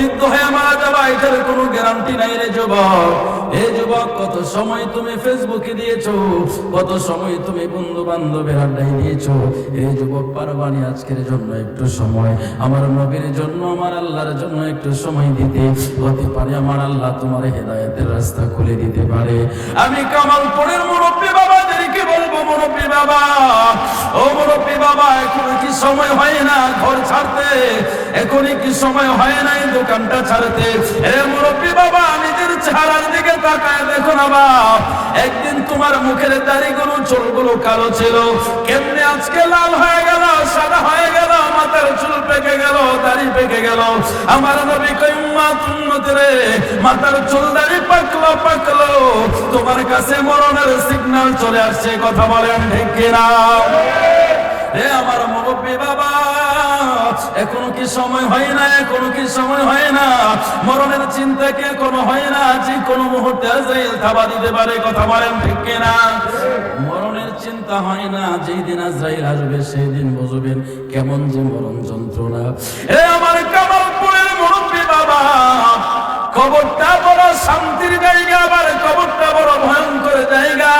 বৃদ্ধ হয়ে মারা যাবা, এটার কোনো গ্যারান্টি নাই রে যুবক। এ যুবক, কত সময় তুমি ফেসবুকে দিয়েছ? কত সময় তুমি বন্ধু বান্ধবের আড্ডায় দিয়েছ? এ যুবক পারবানি আজকের জন্য একটু সময়? আমার নবীর জন্য, আমার আল্লাহর জন্য একটু সময় দিতে। হতে পারে আমার আল্লাহ তোমার হেদায়েতের রাস্তা খুলে দিতে পারে। আমি কামালপুরের মুরব্বী বাবাদেরকে বলব মুরব্বী বাবা। ও মুরব্বী বাবা, এখনও কি সময় হয় না ঘর ছাড়তে? এখনই কি সময় হয় না এই দোকানটা ছাড়তে? এ মুরব্বী বাবা, নিজের চেহারার দিকে তাকায় দেখো না একদিন তোমার মুখের দাড়িগুলো, চুলগুলো কালো ছিল। কেমনে আজকে লাল হয়ে গেল, সাদা হয়ে গেল, মাথার চুল পেকে গেল, দাড়ি পেকে গেল। আমার নবী কই রে, মাথার চুল দাড়ি পাকলো পাকলো। তোমার কাছে মরণের সিগন্যাল চলে আসছে কথা বলেন ঠিক কিনা? রে আমার মুরব্বী বাবা, এখনও কি সময় হয় না, এখনও কি সময় হয় না? মরণের চিন্তা কি এখনও হয় না? যে কোনো মুহূর্তে আজরাইল থাবা দিতে পারে, কথা বলেন ঠিক কিনা? মরণের চিন্তা হয় না, যেই দিন আজরাইল আসবে, সেই দিন বুঝবেন কেমন যে মরণ যন্ত্রণা। এ আমার কবরটা বড় শান্তির জায়গা, আবার কবরটা বড় ভয়ঙ্কর জায়গা।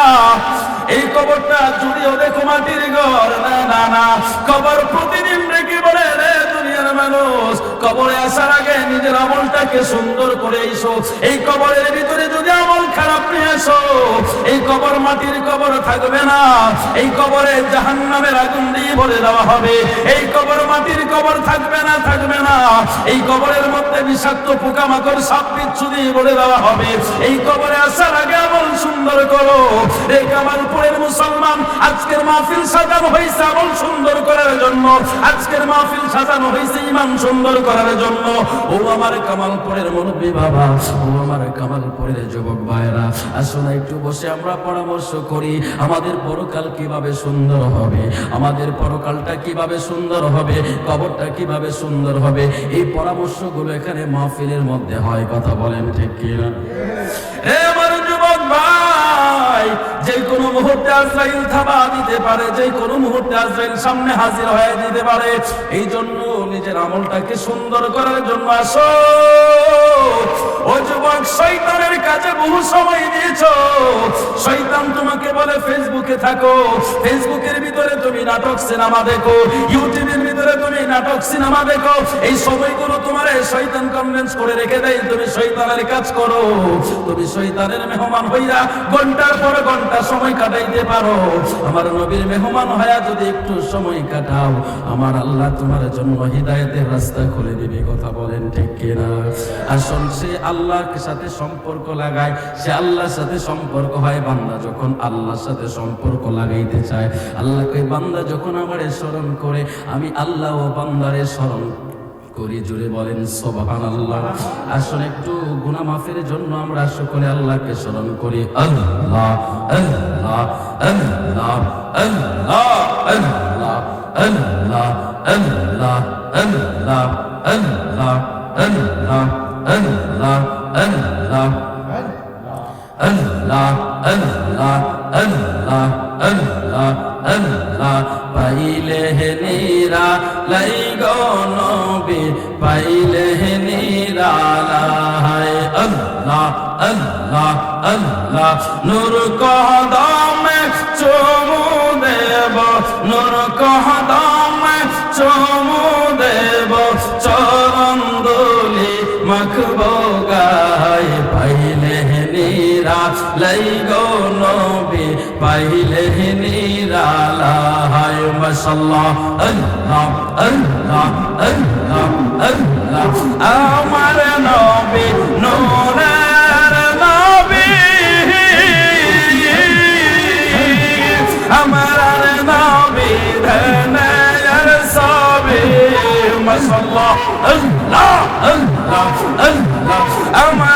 এই কবরটা যদিও দেখো মাটির ঘর, না না না। কবর প্রতিদিন রেখে বলে, রে দুনিয়ার মানুষ, কবরে আসার নিজের আমলটাকে সুন্দর করে এসো। এই কবরের ভিতরে যদি আমল খারাপ নিয়ে এসো এই কবর মাটির কবর থাকবে না। এই কবরে জাহান্নামের আগুন দিয়ে বলে দেওয়া হবে। এই কবর মাটির কবর থাকবে না থাকবে না। এই কবরের মধ্যে বিষাক্ত পোকামাকড় সাপ বিচ্ছু দিয়ে বলে দেওয়া হবে। এই কবরে আসার আগে আমল সুন্দর করো। এই কামালপুরের মুসলমান, আজকের মাহফিল সাজানো হয়েছে আমল সুন্দর করার জন্য। আজকের মাহফিল সাজানো হয়েছে ইমান সুন্দর করার জন্য। আমার কামালপুরের মুরব্বী বাবা, ও আমার কামালপুরের যুবক ভাইরা আসুন একটু বসে আমরা পরামর্শ করি, আমাদের পরকাল কীভাবে সুন্দর হবে, আমাদের পরকালটা কীভাবে সুন্দর হবে, কবরটা কীভাবে সুন্দর হবে, এই পরামর্শগুলো এখানে মাহফিলের মধ্যে হয়, কথা বলেন ঠিক কিনা? যে কোনো মুহূর্তে আজরাইল থাবা দিতে পারে যে কোনো মুহূর্তে আজরাইল সামনে হাজির হয়ে দিতে পারে। এই জন্য নিজের আমলটাকে সুন্দর করার জন্য আসো। ও যুবক, শয়তানের কাছে বহু সময় দিয়েছ। শয়তান তোমাকে বলে ফেসবুকে থাকো, ফেসবুকের ভিতরে তুমি নাটক সিনেমা দেখো, ইউটিউবের ভিতরে তুমি নাটক সিনেমা দেখো, এই সময়গুলো তোমার এই শয়তান কনভেন্স করে রেখে দেয়, তুমি শয়তানের কাজ করো। তুমি শয়তানের মেহমান হইয়া ঘণ্টার পর ঘণ্টা সময় কাটাইতে পারো। আমার নবীর মেহমান হইয়া যদি একটু সময় কাটাও, আমার আল্লাহ তোমার জন্য হিদায়তের রাস্তা খুলে দিবে, কথা বলেন ঠিক কিনা? আসল সে আল্লাহর সাথে সম্পর্ক লাগায়, সে আল্লাহর সাথে সম্পর্ক হয়, বান্দা যখন আল্লাহর সাথে সম্পর্ক লাগাইতে চায় আল্লাহকে বান্দা যখন আমারে স্মরণ করে আমি আল্লাহ ও বান্দারে স্মরণ করি জুড়ে বলেন সোবাহান আল্লাহ আসলে একটু গুনাহ মাফের জন্য আমরা সকলে আল্লাহকে স্মরণ করি আল্লাহ আল্লাহ আল্লাহ আল্লাহ আল্লাহ আল্লাহ আল্লাহ আল্লাহ আল্লাহ আল্লাহ আল্লাহ আল্লাহ আল্লাহ আল্লাহ আল্লাহ আল্লাহ আল্লাহ পাইলে হে নীরা, লাই গনবি নবী, পাইলে হে নীরা লাই আল্লাহ আল্লাহ আল্লাহ, নূর কদমে চুমু দেব, নূর কদমে লাই মাশাআল্লাহ আল্লাহ আল্লাহ আল্লাহ আল্লাহ আমার নবী নূরের নবী আমার নবী ধনের সবে মাশাআল্লাহ আল্লাহ আল্লাহ আল্লাহ আমার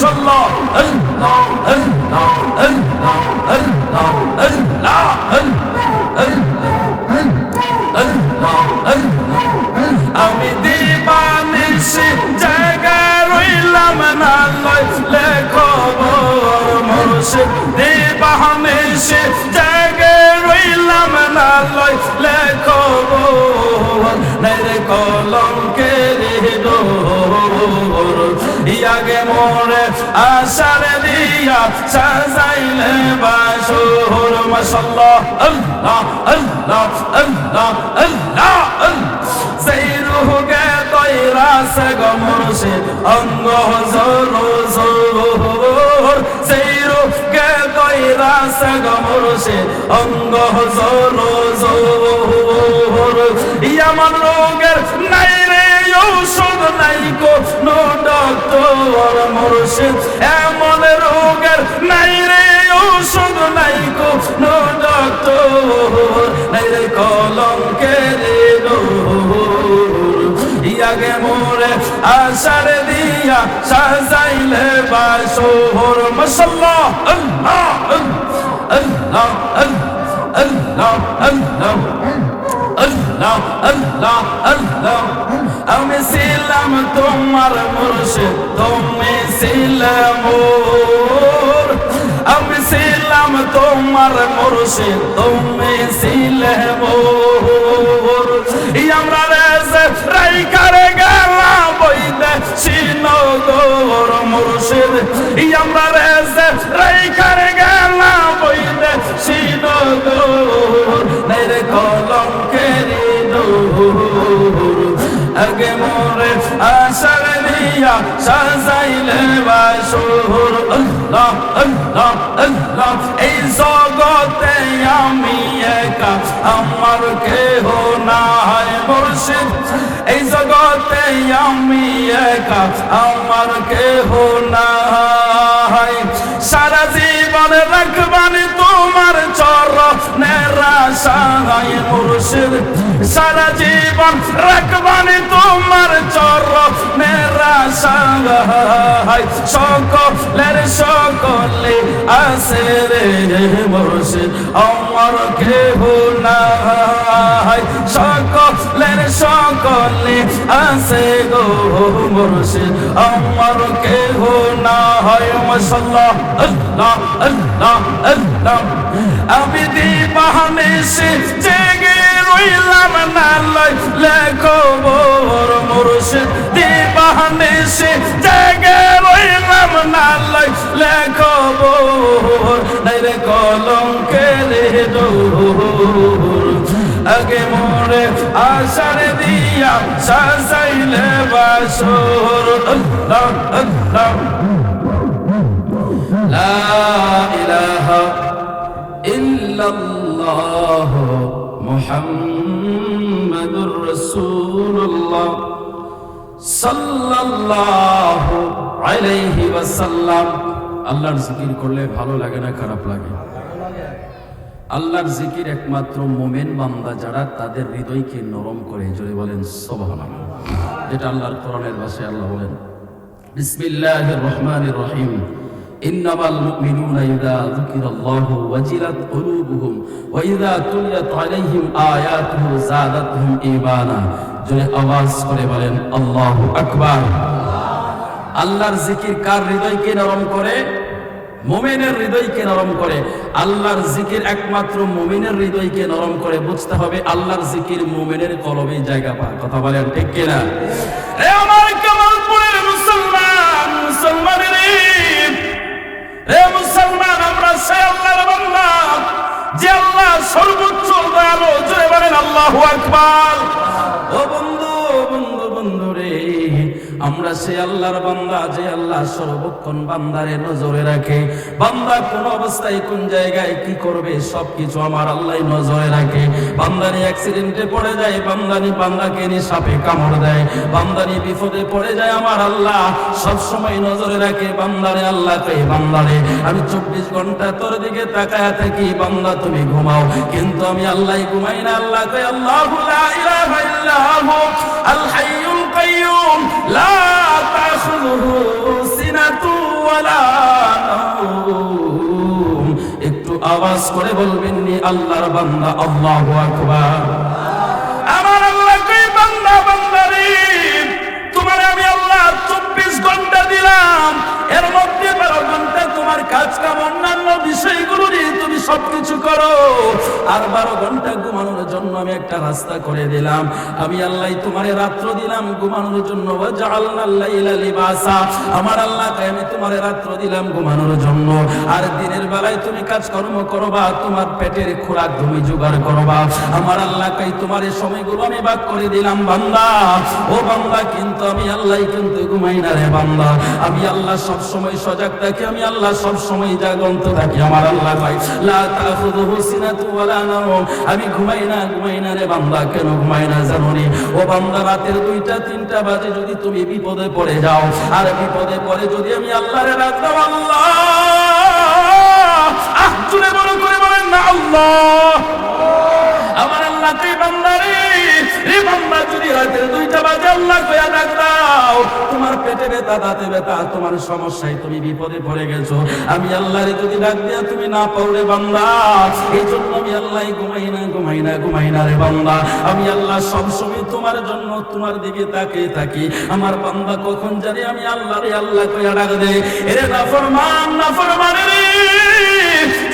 মাশাআল্লাহ আল্লাহ আল্লাহ আল্লাহ আল্লাহ আল্লাহ আল্লাহ আল্লাহ আমি দিবানিসি জায়গা রইলাম না লইলে খবর মুর্শিদ দিবানিসি জায়গা রইলাম না লইলে খবর নাইরে কলঙ্কের ডোর ইয়াগে মোরে আশার দিয়া সাজাইলে বাসুর মাশাল্লাহ। আল্লাহ আল্লাহ আল্লাহ আল্লাহ সেই রুহকে তৈরা সে গমরসে অঙ্গ জোর জোর সেই রুহকে তৈরা সে গমরসে অঙ্গ জোর জোর ইয়ামান রোগের নাই ঔষধ নাই কোনো ডক্টর মুর্শিদ, এমন রোগের নাই রে ঔষধ নাই কোনো ডক্টর নাই রে কলঙ্কের ইয়াগে মোরে আশার দিয়া সাজাইলে বাসোর মশাল্লা আল্লাহ আল্লাহ আল্লাহ। তোমার মুর্শিদ তুমি ছিলাম মোর। আমি ছিলাম তোমার মুর্শিদ তুমি দিয়া সাজাইলে বাসুর আল্লাহ আল্লাহ আল্লাহ এই জগতে আমি একা আমার কেহ নাই মুর্শিদ এই জগতে আমি একা আমার কেহ নাই সারা জীবন চরণের আশায় মুর্শিদ, সারা জীবন রাখবানি তোমার চরণের আশায় সকলের সকলে আসে রে মুর্শিদ আমার কেহ নাই। সকলের সকলে আসে গো মুর্শিদ আমার কেহ না হয় মশাল্লাহ, আল্লাহ আল্লাহ। লেখো মোর মুর্শিদ দিবাহানে সে জেগে রইলাম না লই লেখো মোর নাই রে কলঙ্কের দূর আগে মোরে আশার দিয়া সাজাইলে বাসর আল্লাহ আল্লাহ লা ইলাহা ইল্লাল্লাহ মুহাম্মাদুর রসুল্লাহ সাল্লাল্লাহু আলাইহি ওয়াসাল্লাম। আল্লাহর জিকির করলে ভালো লাগে না, খারাপ লাগে? আল্লাহর জিকির একমাত্র মোমেন বান্দা যারা তাদের হৃদয়কে নরম করে, জোরে বলেন, সুবহানাল্লাহ। যেটা আল্লাহর কোরআনের ভাষায় আল্লাহ বলেন, বিসমিল্লাহির রহমানির রহিম। ইন্নামাল মুমিনুনা ইযা যুকিরাল্লাহু ওয়াজিলাত কুলুবুহুম ওয়া ইযা তুলিয়াত আলাইহিম আয়াতুহু যাদাতহুম ঈমানা জোরে আওয়াজ করে বলেন, আল্লাহু আকবার। আল্লাহর জিকির কার হৃদয়কে নরম করে? মোমেনের হৃদয়কে নরম করে। আল্লাহর জিকির একমাত্র মোমেনের হৃদয়কে নরম করে। বুঝতে হবে আল্লাহর জিকির মোমেনের কলবে জায়গা পায়। কথা বলেন ঠিক কিনা? মুসলমান, মুসলমানের আমরা যে আল্লাহ সর্বোচ্চ দয়ালু। জয় বলেন, আল্লাহু আকবার। আমরা সে আল্লাহর বান্দা, যে আল্লাহ সর্বক্ষণ বান্দারে নজরে রাখে। বান্দা কোন অবস্থায় কোন জায়গায় কি করবে, সবকিছু আমার আল্লাহ নজরে রাখে। বান্দানি অ্যাক্সিডেন্টে পড়ে যায়, বান্দানি বান্দাকে সাপে কামড় দেয়। বান্দানি বিপদে পড়ে যায়, আমার আল্লাহ সব সময় নজরে রাখে, বান্দারে আল্লাহ কে বান্দারে, আমি চব্বিশ ঘণ্টা তোর দিকে তাকায় থাকি, বান্দা তুমি ঘুমাও। কিন্তু আমি আল্লাহ ঘুমাই না, আল্লাহ কে আল্লাহ লা ইলাহা ইল্লাহু আল হাইয়ুল কাইয়ুম, লা একটু আওয়াজ করে বলবেন আল্লাহর বান্দা, আল্লাহু আকবার। আল্লাহ তোমার আমি আল্লাহ চব্বিশ ঘণ্টা দিলাম। এর মধ্যে বারো ঘণ্টা তোমার কাজ কাম অন্যান্য বিষয়গুলো নিয়ে তুমি সবকিছু করো। আর বারো ঘণ্টা ঘুমানোর আমি একটা রাস্তা করে দিলাম। আমি আল্লাহ তোমারে রাত্র দিলাম ঘুমানোর জন্য। আমার আল্লাহকে আমি তোমারে রাত্র দিলাম ঘুমানোর জন্য। আর দিনের বেলায় তুমি কাজকর্ম করবা, তোমার পেটের খোরাক তুমি জোগাড় করবা। আমার আল্লাহকে তোমার এই সময়গুলো আমি ভাগ করে দিলাম, বান্দা। ও বান্দা, কিন্তু আমি আল্লাহ কিন্তু ঘুমাই না রে বান্দা। আমি আল্লাহ সব সময় সজাগ থাকি, আমি আল্লাহ সব সময় জাগন্ত থাকি। আমার আল্লাহ ভাই লা তাখুযুহু সিনাতু ওয়ালা নাওম। আমি ঘুমাই না, ঘুমাই না রে বান্দা কেন ঘুমাই জানো ও বান্দা, রাতের দুইটা, তিনটা বাজে যদি তুমি বিপদে পড়ে যাও। আর বিপদে পড়ে যদি আমি আল্লাহরে দাও, আল্লাহ! আহ জুড়ে বড় করে বলেন না, আল্লাহ! আল্লাহ আমি আল্লাহ ঘুমাই না ঘুমাই না ঘুমাই না রে বান্দা। আমি আল্লাহ সব তোমার জন্য তোমার দিকে তাকিয়ে থাকি। আমার বান্দা কখন জানি আমি আল্লাহ রে আল্লাহ কইয়া ডাক দে। এরে না ফরমান না ফরমান রে,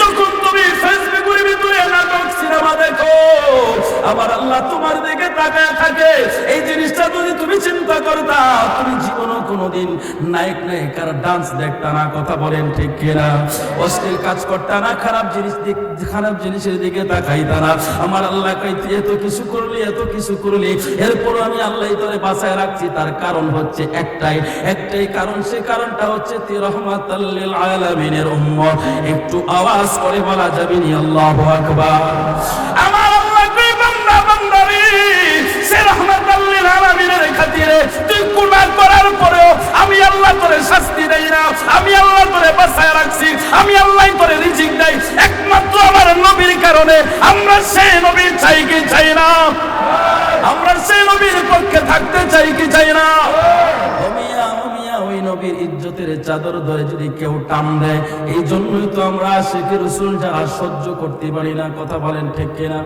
যখন তুমি ফেসবুকের খারাপ জিনিস খারাপ জিনিসের দিকে তাকাইতা না। আমার আল্লাহ কই তুই এত কিছু করলি, এত কিছু করলি। এরপর আমি আল্লাহ তোরে রাখছি। তার কারণ হচ্ছে একটাই। একটাই কারণ, সে কারণটা হচ্ছে একটু আওয়াজ করে বলা যাবে আল্লাহু আকবার। আমার আল্লাহ কই সে রহমাতাল্লিল আলামিনের খাতিরে তুই গুনাহ পরেও আমি আল্লাহ তোরে শাস্তি দেই না, আমি আল্লাহ তোরে বাঁচায় রাখছি, আমি আল্লাহ তোরে রিজিক দেই। একমাত্র আমার নবীর কারণে আমরা সেই নবী চাই কি চাই না? আমরা সেই নবীর পক্ষে থাকতে চাই কি চাই না? নবীর ইজ্জতের চাদর ধরে যদি কেউ টান দেয়, এই জন্যই তো আমরা শেখের রসুল যারা সহ্য করতে পারি না, কথা বলেন ঠিক কিনা?